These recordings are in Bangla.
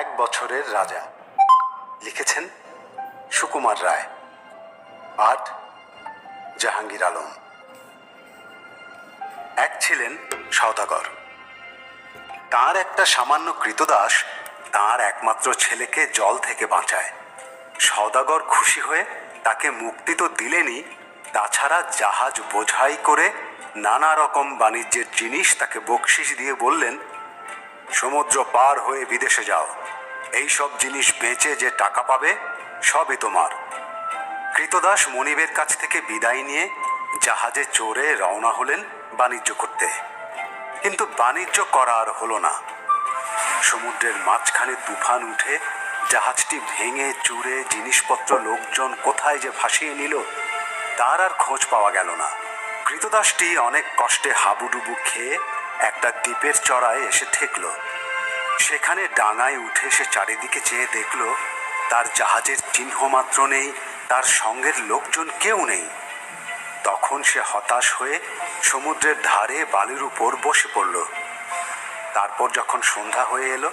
এক বছরের রাজা। লিখেছেন সুকুমার রায়, পাঠ জাহাঙ্গীর আলম। এক ছিলেন সওদাগর। তার একটা সামান্য কৃতদাস তার একমাত্র ছেলেকে জল থেকে বাঁচায়। সওদাগর খুশি হয়ে তাকে মুক্তি তো দিলেনই তাছাড়া জাহাজ বোঝাই করে নানা রকম বাণিজ্যের জিনিস তাকে বকশিস দিয়ে বললেন সমুদ্র পার হয়ে বিদেশে যাও। এই সব জিনিস বেচে যে টাকা পাবে, সবই তোমার। কৃতদাস মনিবের কাছ থেকে বিদায় নিয়ে জাহাজে চড়ে রওনা হলেন বাণিজ্য করতে। কিন্তু বাণিজ্য করা আর হলো না। সমুদ্রের মাঝখানে তুফান উঠে জাহাজটি ভেঙে চুরে জিনিসপত্র লোকজন কোথায় যে ভাসিয়ে নিল, তার আর খোঁজ পাওয়া গেল না। কৃতদাসটি অনেক কষ্টে হাবুডুবু খেয়ে একটা দ্বীপের চড়ায় এসে ঠেকল। সেখানে ডাঙায় উঠে সে চারিদিকে চেয়ে দেখল, তার জাহাজের চিহ্ন মাত্র নেই, তার সঙ্গের লোকজন কেউ নেই। তখন সে হতাশ হয়ে সমুদ্রের ধারে বালির উপর বসে পড়ল। তারপর যখন সন্ধ্যা হয়ে এলো,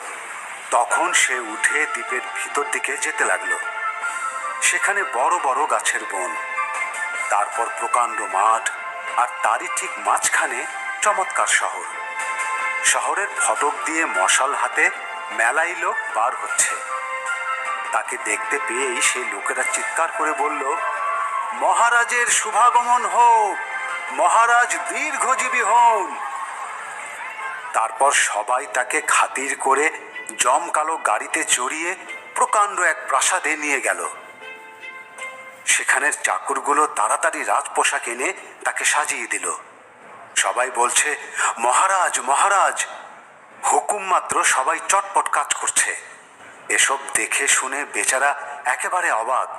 তখন সে উঠে দ্বীপের ভিতর দিকে যেতে লাগল। সেখানে বড় বড় গাছের বন, তারপর প্রকাণ্ড মাঠ, আর তারই ঠিক মাঝখানে চমৎকার শহর। শহরের ফটক দিয়ে মশাল হাতে মেলাই লোক বার হচ্ছে। তাকে দেখতে পেয়েই সেই লোকেরা চিৎকার করে বলল, মহারাজের শুভাগমন হোক, মহারাজ দীর্ঘজীবী হন। তারপর সবাই তাকে খাতির করে জমকালো গাড়িতে চড়িয়ে প্রকাণ্ড এক প্রাসাদে নিয়ে গেল। সেখানের চাকরগুলো তাড়াতাড়ি রাজপোশাক এনে তাকে সাজিয়ে দিল। সবাই বলছে, মহারাজ মহারাজ, হুকুম মাত্র সবাই চটপট কাজ করছে। এসব দেখে শুনে বেচারা একেবারে অবাক।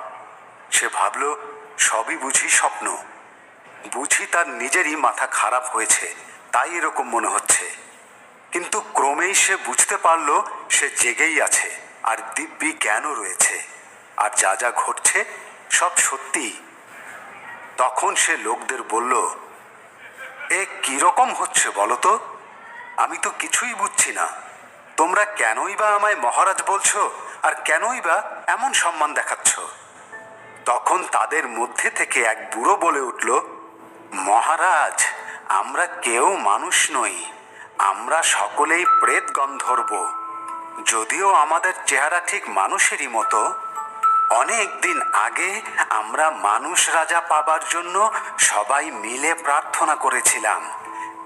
সে ভাবল, সবই বুঝি স্বপ্ন। বুঝি তার নিজেরই মাথা খারাপ হয়েছে, তাই এরকম মনে হচ্ছে। কিন্তু ক্রমেই সে বুঝতে পারল, সে জেগেই আছে, আর দিব্যি জ্ঞানও রয়েছে, আর যা যা ঘটছে সব সত্যি তখন সে লোকদের বলল এ কীরকম হচ্ছে বলো তো আমি তো কিছুই বুঝছি না। তোমরা কেনই বা আমায় মহারাজ বলছো আর কেনই বা এমন সম্মান দেখাচ্ছ? তখন তাদের মধ্যে থেকে এক বুড়ো বলে উঠল, মহারাজ, আমরা কেউ মানুষ নই। আমরা সকলেই প্রেত গন্ধর্ব যদিও আমাদের চেহারা ঠিক মানুষেরই মতো অনেক দিন আগে আমরা মানুষ রাজা পাবার জন্য সবাই মিলে প্রার্থনা করেছিলাম।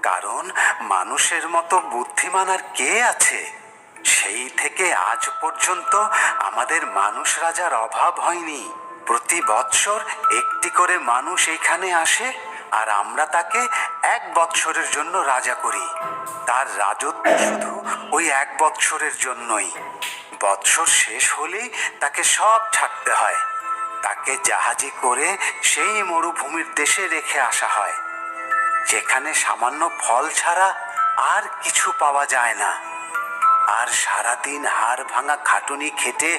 কারণ মানুষের মতো বুদ্ধিমান আর কে আছে? সেই থেকে আজ পর্যন্ত আমাদের মানুষ রাজার অভাব হয়নি। প্রতি বৎসর একটি করে মানুষ এখানে আসে আর আমরা তাকে এক বৎসরের জন্য রাজা করি। তার রাজত্ব শুধু ওই এক বৎসরের জন্যই। বৎসর শেষ হলেই তাকে সব ছাড়তে হয়। তাকে জাহাজে করে সেই মরুভূমির দেশে রেখে আসা হয়। যেখানে সামান্য ফল ছাড়া আর কিছু পাওয়া যায় না। আর সারাদিন হাড় ভাঙা খাটুনি খেটে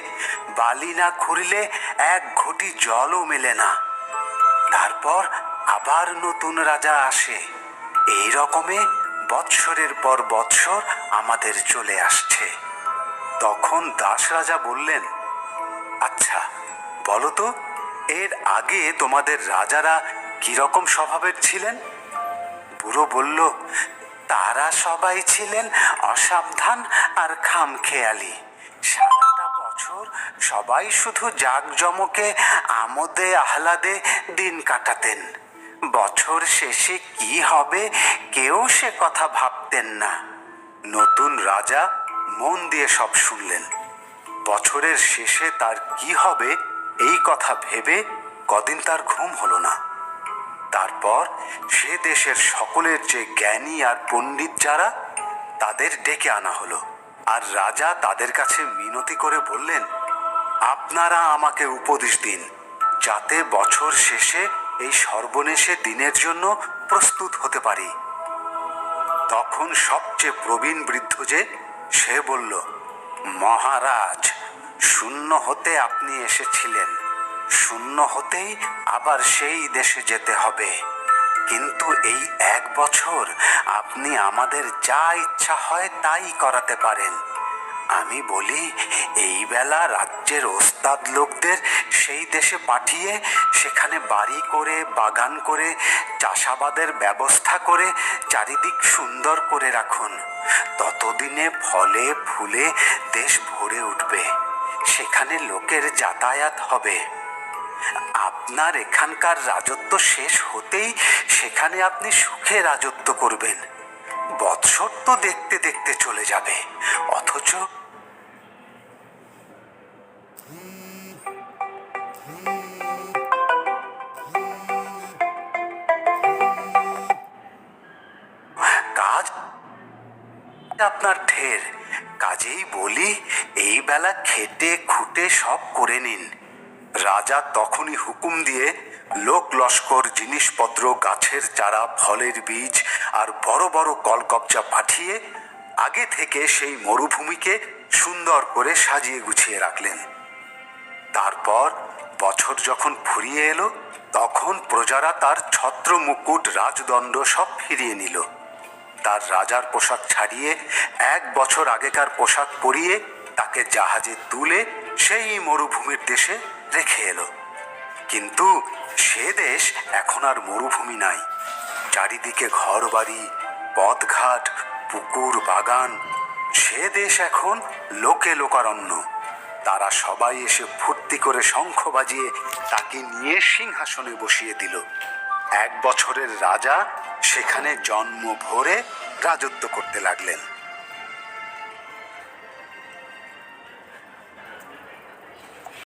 বালি না খুঁড়লে এক ঘটি জলও মেলে না। তারপর আবার নতুন রাজা আসে। এই রকমে বৎসরের পর বৎসর আমাদের চলে আসছে। তখন দাস রাজা বললেন আচ্ছা বলো তো, এর আগে তোমাদের রাজারা কীরকম স্বভাবের ছিলেন? বুড়ো বলল, তারা সবাই ছিলেন অসাবধান আর খামখেয়ালি। সারাটা বছর সবাই শুধু জাঁকজমকে, আমোদে, আহ্লাদে দিন কাটাতেন। বছর শেষে কি হবে, কেউ সে কথা ভাবতেন না। নতুন রাজা মন দিয়ে সব শুনলেন। বছরের শেষে তার কি হবে, এই কথা ভেবে কদিন তার ঘুম হলো না। তারপর সে দেশের সকলের যে জ্ঞানী আর পণ্ডিত যারা, তাদের ডেকে আনা হলো। আর রাজা তাদের কাছে মিনতি করে বললেন, আপনারা আমাকে উপদেশ দিন, যাতে বছর শেষে এই সর্বনেশে দিনের জন্য প্রস্তুত হতে পারি। তখন সবচেয়ে প্রবীণ বৃদ্ধ যে সে বলল, মহারাজ, শূন্য হতে আপনি এসেছিলেন। শূন্য হতেই আবার সেই দেশে যেতে হবে। কিন্তু এই এক বছর আপনি আমাদের যা ইচ্ছা হয় তাই করাতে পারেন। আমি বলি, এই বেলা রাজ্যের ওস্তাদ লোকদের সেই দেশে পাঠিয়ে সেখানে বাড়ি করে, বাগান করে, চাষাবাদের ব্যবস্থা করে চারিদিক সুন্দর করে রাখুন। ততদিনে ফলে, ফুলে দেশ ভরে উঠবে। সেখানে লোকের যাতায়াত হবে। আপনার এখানকার রাজত্ব শেষ হতেই সেখানে আপনি সুখে রাজত্ব করবেন। বৎসর তো দেখতে দেখতে চলে যাবে। অথচ বলি, এই বেলা খেটে খুঁটে সব করে নিন। রাজা তখনই হুকুম দিয়ে লোক লস্কর জিনিসপত্র, গাছের চারা, ফলের বীজ আর বড় বড় কলকবজা পাঠিয়ে আগে থেকে সেই মরুভূমিকে সুন্দর করে সাজিয়ে গুছিয়ে রাখলেন। তারপর বছর যখন ফুরিয়ে এলো, তখন প্রজারা তার ছত্র মুকুট রাজদণ্ড সব ফিরিয়ে নিল। তার রাজার পোশাক ছাড়িয়ে এক বছর আগেকার পোশাক পরিয়ে তাকে জাহাজে তুলে সেই মরুভূমির দেশে রেখে এলো। কিন্তু সে দেশ এখন আর মরুভূমি নাই। চারিদিকে ঘরবাড়ি, পথঘাট, পুকুর, বাগান। সে দেশ এখন লোকে লোকারণ্য। তারা সবাই এসে ফুর্তি করে শঙ্খ বাজিয়ে তাকে নিয়ে সিংহাসনে বসিয়ে দিল। এক বছরের রাজা সেখানে জন্ম ভরে রাজত্ব করতে লাগলেন।